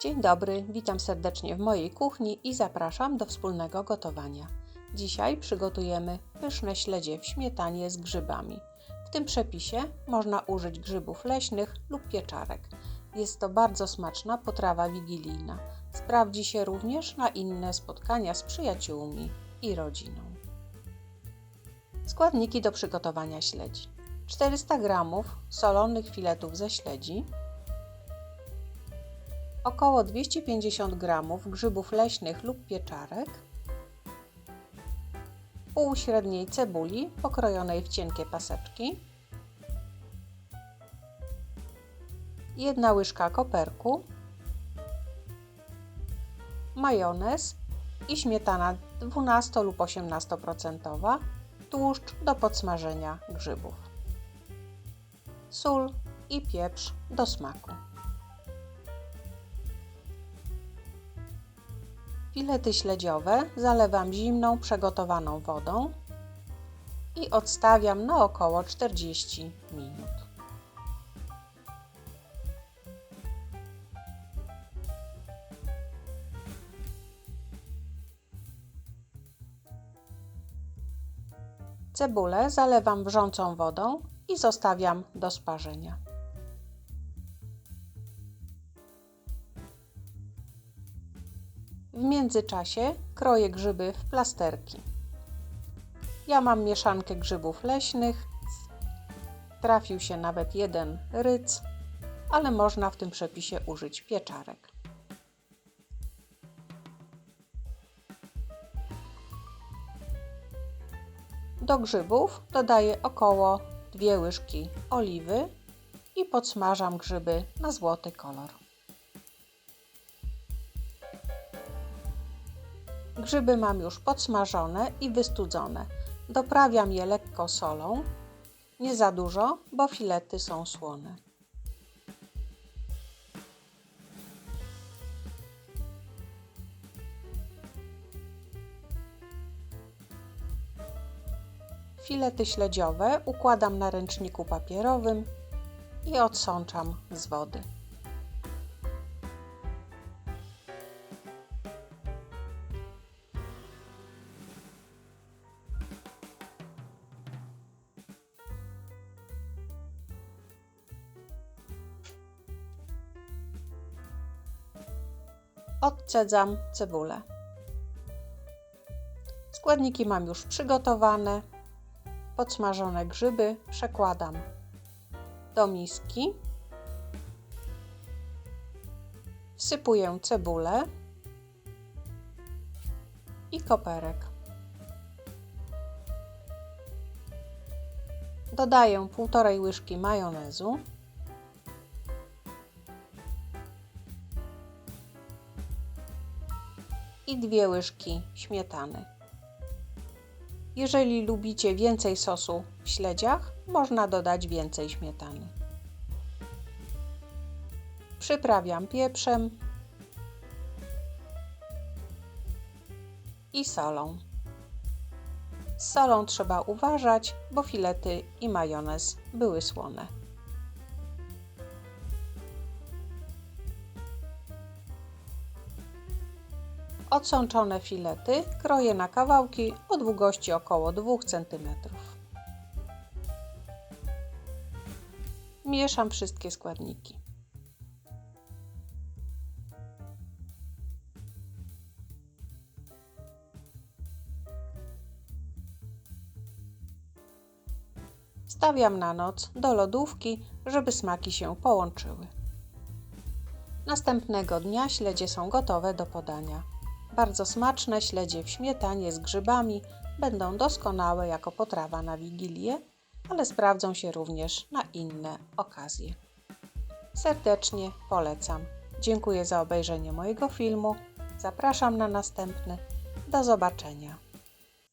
Dzień dobry, witam serdecznie w mojej kuchni i zapraszam do wspólnego gotowania. Dzisiaj przygotujemy pyszne śledzie w śmietanie z grzybami. W tym przepisie można użyć grzybów leśnych lub pieczarek. Jest to bardzo smaczna potrawa wigilijna. Sprawdzi się również na inne spotkania z przyjaciółmi i rodziną. Składniki do przygotowania śledzi: 400 g solonych filetów ze śledzi, około 250 g grzybów leśnych lub pieczarek, pół średniej cebuli pokrojonej w cienkie paseczki, jedna łyżka koperku, majonez i śmietana 12 lub 18%, tłuszcz do podsmażenia grzybów, sól i pieprz do smaku. Filety śledziowe zalewam zimną, przegotowaną wodą i odstawiam na około 40 minut. Cebulę zalewam wrzącą wodą i zostawiam do sparzenia. W międzyczasie kroję grzyby w plasterki. Ja mam mieszankę grzybów leśnych. Trafił się nawet jeden ryc, ale można w tym przepisie użyć pieczarek. Do grzybów dodaję około 2 łyżki oliwy i podsmażam grzyby na złoty kolor. Grzyby mam już podsmażone i wystudzone. Doprawiam je lekko solą, nie za dużo, bo filety są słone. Filety śledziowe układam na ręczniku papierowym i odsączam z wody. Odcedzam cebulę. Składniki mam już przygotowane. Podsmażone grzyby przekładam do miski. Wsypuję cebulę i koperek. Dodaję półtorej łyżki majonezu. I dwie łyżki śmietany. Jeżeli lubicie więcej sosu w śledziach, można dodać więcej śmietany. Przyprawiam pieprzem i solą. Z solą trzeba uważać, bo filety i majonez były słone. Odsączone filety kroję na kawałki o długości około 2 cm. Mieszam wszystkie składniki. Stawiam na noc do lodówki, żeby smaki się połączyły. Następnego dnia śledzie są gotowe do podania. Bardzo smaczne śledzie w śmietanie z grzybami będą doskonałe jako potrawa na Wigilię, ale sprawdzą się również na inne okazje. Serdecznie polecam. Dziękuję za obejrzenie mojego filmu. Zapraszam na następny. Do zobaczenia.